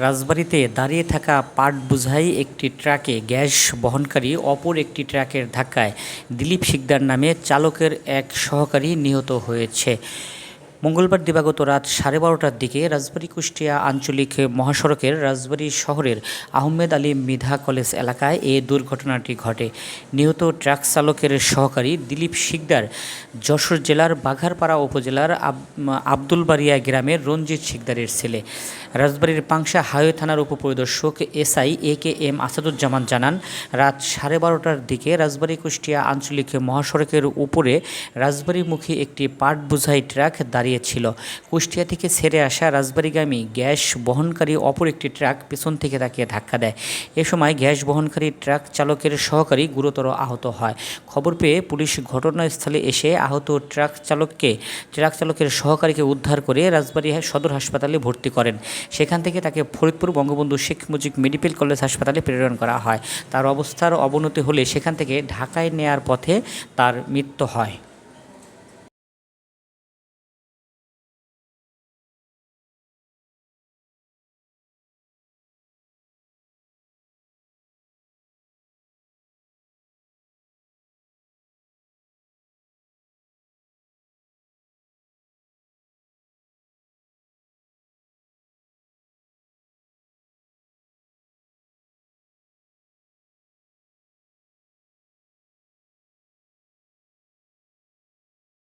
রাজবাড়ীতে দাঁড়িয়ে থাকা পাট বুঝাই একটি ট্রাকে গ্যাস বহনকারী অপর একটি ট্রাকের ধাক্কায় দিলীপ শিকদার নামে চালকের এক সহকারী নিহত হয়েছে। মঙ্গলবার দিবাগত রাত সাড়ে বারোটার দিকে রাজবাড়ী কুষ্টিয়া আঞ্চলিক মহাসড়কের রাজবাড়ী শহরের আহমেদ আলী মিধা কলেজ এলাকায় এ দুর্ঘটনাটি ঘটে। নিহত ট্রাক চালকের সহকারী দিলীপ শিকদার যশোর জেলার বাঘারপাড়া উপজেলার আব- আব্দুল বারিয়া গ্রামের রঞ্জিত শিকদারের ছেলে। রাজবাড়ির পাংশা হাইওয়ে থানার উপপরিদর্শক SI A K M Asaduzzaman জানান, রাত সাড়ে বারোটার দিকে রাজবাড়ী কুষ্টিয়া আঞ্চলিক মহাসড়কের উপরে রাজবাড়ীমুখী একটি পাট বোঝাই ট্রাক দাঁড়িয়ে ছিল কুষ্টিয়া থেকে ছেড়ে আসা রাজবাড়িগামী গ্যাস বহনকারী অপর একটি ট্রাক পেছন থেকে তাকে ধাক্কা দেয়। এ সময় গ্যাস বহনকারী ট্রাক চালকের সহকারী গুরুতর আহত হয়। খবর পেয়ে পুলিশ ঘটনাস্থলে এসে আহত ট্রাক চালককে, ট্রাক চালকের সহকারীকে উদ্ধার করে রাজবাড়ী সদর হাসপাতালে ভর্তি করেন। সেখান থেকে তাকে ফরিদপুর বঙ্গবন্ধু শেখ মুজিব মেডিকেল কলেজ হাসপাতালে প্রেরণ করা হয়। তার অবস্থার অবনতি হলে সেখান থেকে ঢাকায় নেয়ার পথে তার মৃত্যু হয়।